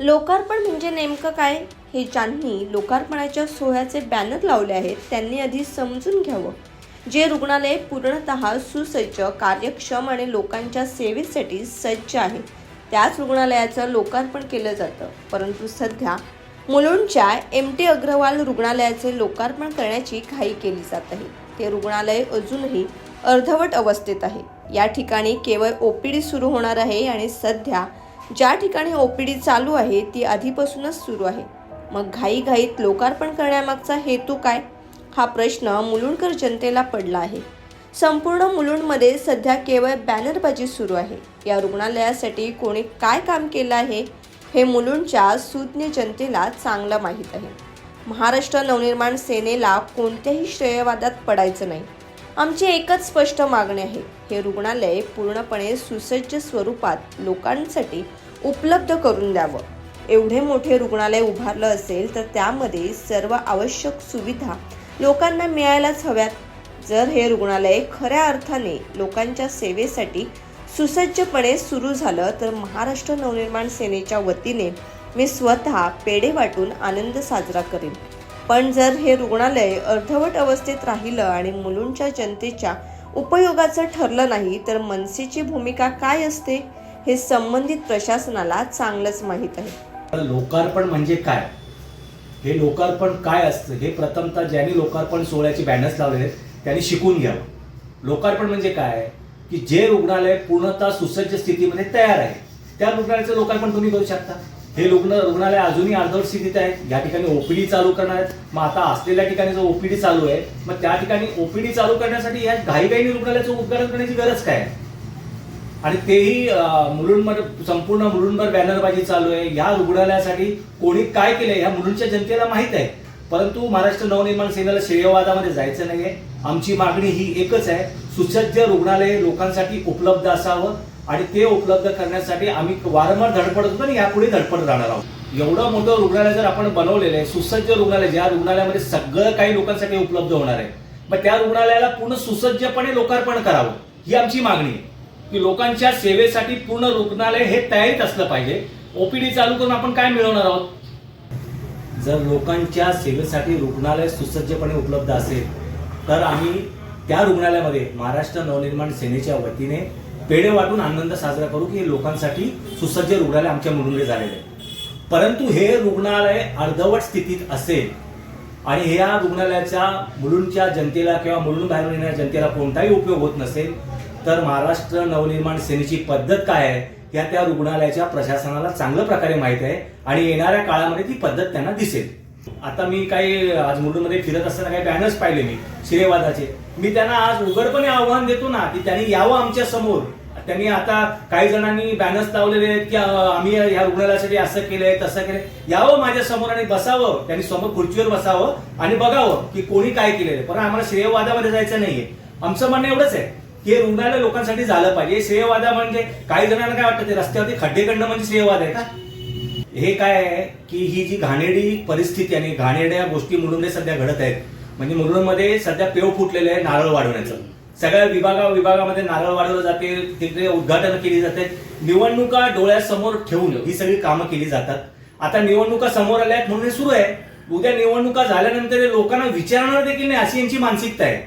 लोकार्पण म्हणजे नेमकं काय? हे ज्यांनी लोकार्पणाच्या सोहळ्याचे बॅनर लावले आहेत त्यांनी आधी समजून घ्यावं. जे रुग्णालय पूर्णतः सुसज्ज कार्यक्षम आणि लोकांच्या सेवेसाठी सज्ज आहे त्याच रुग्णालयाचं लोकार्पण केलं जातं. परंतु सध्या मुलुंडच्या एम टी अग्रवाल रुग्णालयाचे लोकार्पण करण्याची घाई केली जात आहे. ते रुग्णालय अजूनही अर्धवट अवस्थेत आहे. या ठिकाणी केवळ ओ पी डी सुरू होणार आहे आणि सध्या ज्या ठिकाणी ओपीडी चालू आहे ती आधीपासूनच सुरू आहे. मग घाईघाईत लोकार्पण करण्यामागचा हेतू काय? हा प्रश्न मुलुंडकर जनतेला पडला आहे. संपूर्ण मुलुंडमध्ये सध्या केवळ बॅनरबाजी सुरू आहे. या रुग्णालयासाठी कोणी काय काम केलं आहे हे मुलुंडच्या सुज्ञ जनतेला चांगलं माहीत आहे. महाराष्ट्र नवनिर्माण सेनेला कोणत्याही श्रेयवादात पडायचं नाही. आमची एकच स्पष्ट मागणी आहे. हे रुग्णालय पूर्णपणे सुसज्ज स्वरूपात लोकांसाठी उपलब्ध करून द्यावं. एवढे मोठे रुग्णालय उभारलं असेल तर त्यामध्ये सर्व आवश्यक सुविधा लोकांना मिळायलाच हव्यात. जर हे रुग्णालय खऱ्या अर्थाने लोकांच्या सेवेसाठी सुसज्जपणे सुरू झालं तर महाराष्ट्र नवनिर्माण सेनेच्या वतीने मी स्वतः पेढे वाटून आनंद साजरा करेन. पण जर हे रुग्णालय अर्धवट अवस्थेत राहिलं आणि मुलुंडच्या जनतेच्या उपयोगाचं ठरलं नाही तर मनसेची भूमिका काय असते हे संबंधित प्रशासनाला चांगलंच माहीत आहे. तर लोकार्पण म्हणजे काय? हे लोकार्पण काय असतं? हे प्रथमतः ज्यांनी लोकार्पण सोहळ्याचे बॅनर्स लावलेले आहेत त्यांनी शिकून घ्यावं लोकार्पण म्हणजे काय? की जे रुग्णालय पूर्णतः सुसज्ज स्थितीमध्ये तयार आहे त्या रुग्णालयाचं लोकार्पण तुम्ही करू शकता. हे रुग्ण रुग्णालय अजूनही अर्धवट स्थितीत आहे. या ठिकाणी ओपीडी चालू करणार आहेत. मग आता असलेल्या ठिकाणी जो ओपीडी चालू आहे मग त्या ठिकाणी ओपीडी चालू करण्यासाठी या घाईघाईने रुग्णालयाचं उद्घाटन करण्याची गरज काय आहे? आणि तेही अं, मुलुंडमध्ये संपूर्ण मुलुंडभर बॅनरबाजी चालू आहे. या रुग्णालयासाठी कोणी काय केलंय ह्या मुलुंडच्या जनतेला माहीत आहे. परंतु महाराष्ट्र नवनिर्माण सेनेला श्रेयवादामध्ये जायचं नाहीये. आमची मागणी ही एकच आहे. सुसज्ज रुग्णालय लोकांसाठी उपलब्ध असावं. आणि ते उपलब्ध करण्यासाठी आम्ही वारंवार धडपडत होतो आणि यापुढे धडपड राहणार आहोत. एवढं मोठं रुग्णालय जर आपण बनवलेलं आहे सुसज्ज रुग्णालय ज्या रुग्णालयामध्ये सगळं काही लोकांसाठी उपलब्ध होणार आहे मग त्या रुग्णालयाला पूर्ण सुसज्जपणे लोकार्पण करावं ही आमची मागणी आहे. की लोकांच्या सेवेसाठी पूर्ण रुग्णालय हे तयारीत असलं पाहिजे. ओपीडी चालू करून आपण काय मिळवणार आहोत? जर लोकांच्या सेवेसाठी रुग्णालय सुसज्जपणे उपलब्ध असेल तर आम्ही त्या रुग्णालयामध्ये महाराष्ट्र नवनिर्माण सेनेच्या वतीने पेढे वाटून आनंद साजरा करू की लोकांसाठी सुसज्ज रुग्णालय आमच्या मुलुंडे झालेले आहे. परंतु हे रुग्णालय अर्धवट स्थितीत असेल आणि या रुग्णालयाच्या मुलुंडच्या जनतेला किंवा मुलुंड बाहेरून येणाऱ्या जनतेला कोणताही उपयोग होत नसेल तर महाराष्ट्र नवनिर्माण सेनेची पद्धत काय आहे या त्या रुग्णालयाच्या प्रशासनाला चांगल्या प्रकारे माहीत आहे आणि येणाऱ्या काळामध्ये ती पद्धत त्यांना दिसेल. आता मी काही आज मुलुंडमध्ये फिरत असताना काही बॅनर्स पाहिले मी श्रेयवादाचे मी त्यांना आज उघडपणे आव्हान देतो ना की त्यांनी यावं आमच्यासमोर. त्यांनी आता काही जणांनी बॅनर्स लावलेले आहेत की आम्ही या रुग्णालयासाठी असं केलंय तसं केलंय. यावं माझ्यासमोर आणि बसावं त्यांनी समोर खुर्चीवर बसावं आणि बघावं की कोणी काय केलेलं पण आम्हाला श्रेयवादामध्ये जायचं नाहीये. आमचं म्हणणं एवढंच आहे की हे रुग्णालय लोकांसाठी झालं पाहिजे. श्रेयवादा म्हणजे काही जणांना काय वाटतं ते रस्त्यावरती खड्डे काढणं म्हणजे श्रेयवाद आहे का? हे काय आहे की ही जी घाणेडी परिस्थिती आणि घाणेड्या गोष्टी मुलुंडमध्ये सध्या घडत आहेत. म्हणजे मुलुंडमध्ये सध्या पेव फुटलेलं आहे नारळ वाढवण्याचं. सगळ्या विभागा विभागामध्ये नारळ वाढवलं जाते तिकडे उद्घाटन केली जाते. निवडणुका डोळ्यासमोर ठेवून ही सगळी कामं केली जातात. आता निवडणुका समोर आल्या आहेत म्हणून सुरू आहे. उद्या निवडणुका झाल्यानंतर लोकांना विचारणार देखील नाही अशी यांची मानसिकता आहे.